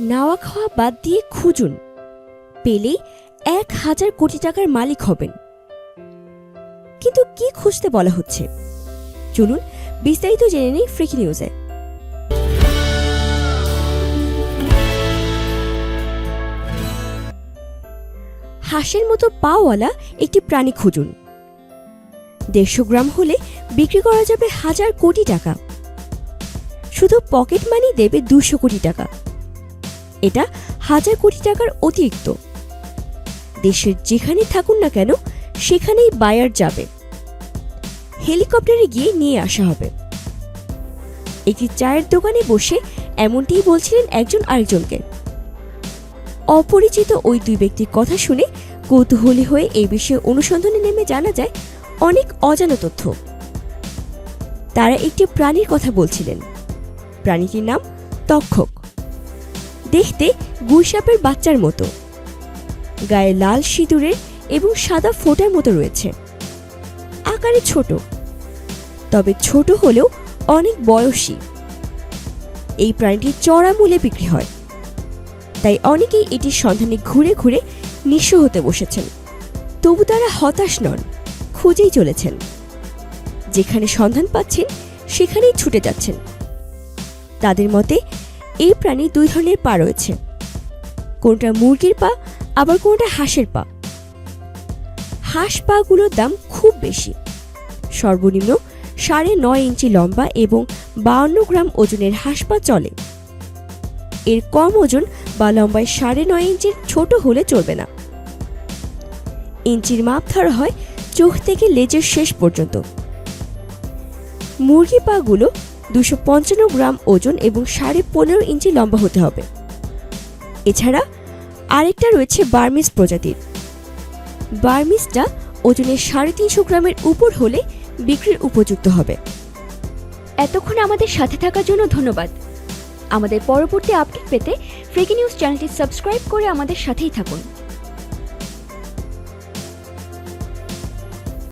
নাওয়া খাওয়া বাদ দিয়ে খুঁজুন। পেলেই এক হাজার কোটি টাকার মালিক হবেন। কিন্তু কি খুঁজতে বলা হচ্ছে? চলুন বিস্তারিত জেনে নিই ফ্রিকি নিউজে। হাঁসের মতো পাওয়ালা একটি প্রাণী খুঁজুন। দেড়শো গ্রাম হলে বিক্রি করা যাবে হাজার কোটি টাকা। শুধু পকেট মানি দেবে দুশো কোটি টাকা। এটা হাজার কোটি টাকার অতিরিক্ত। দেশের যেখানে থাকুন না কেন, সেখানেই বায়ার যাবে। হেলিকপ্টারে গিয়ে নিয়ে আসা হবে। একটি চায়ের দোকানে বসে এমনটিই বলছিলেন একজন আরেকজনকে। অপরিচিত ওই দুই ব্যক্তির কথা শুনে কৌতূহলী হয়ে এই বিষয়ে অনুসন্ধানে নেমে জানা যায়, অনেক অজানা তথ্য। তারা একটি প্রাণীর কথা বলছিলেন। প্রাণীটির নাম তক্ষক। দেখতে গুইসাপের বাচ্চার মতো। গায়ে লাল সিঁদুরের এবং সাদা ফোঁটার মতো রয়েছে। আকারে ছোট, তবে ছোট হলেও অনেক বয়সী। এই প্রাণীটি চড়া মূল্যে বিক্রি হয়। তাই অনেকেই এটির সন্ধানে ঘুরে ঘুরে নিঃস্ব হতে বসেছেন। তবু তারা হতাশ নন, খুঁজেই চলেছেন। যেখানে সন্ধান পাচ্ছেন, সেখানেই ছুটে যাচ্ছেন। তাদের মতে এই প্রাণী দুই ধরনের পা রয়েছে। কোনটা মুরগির পা, আবার কোনটা হাঁসের পা। হাঁস পাগুলোর দাম খুব বেশি। সর্বনিম্ন সাড়ে নয় ইঞ্চি লম্বা এবং বাউন্ন গ্রাম ওজনের হাঁস পা চলে। এর কম ওজন বা লম্বায় সাড়ে নয় ইঞ্চির ছোট হলে চলবে না। ইঞ্চির মাপ ধরা হয় চোখ থেকে লেজের শেষ পর্যন্ত। মুরগি পাগুলো দুশো পঞ্চান্ন গ্রাম ওজন এবং সাড়ে পনেরো ইঞ্চি লম্বা হতে হবে। এছাড়া আরেকটা রয়েছে বার্মিস প্রজাতির। বার্মিসটা ওজনের সাড়ে তিনশো গ্রামের উপর হলে বিক্রির উপযুক্ত হবে। এতক্ষণ আমাদের সাথে থাকার জন্য ধন্যবাদ। আমাদের পরবর্তী আপডেট পেতে ফ্রেকি নিউজ চ্যানেলটি সাবস্ক্রাইব করে আমাদের সাথেই থাকুন।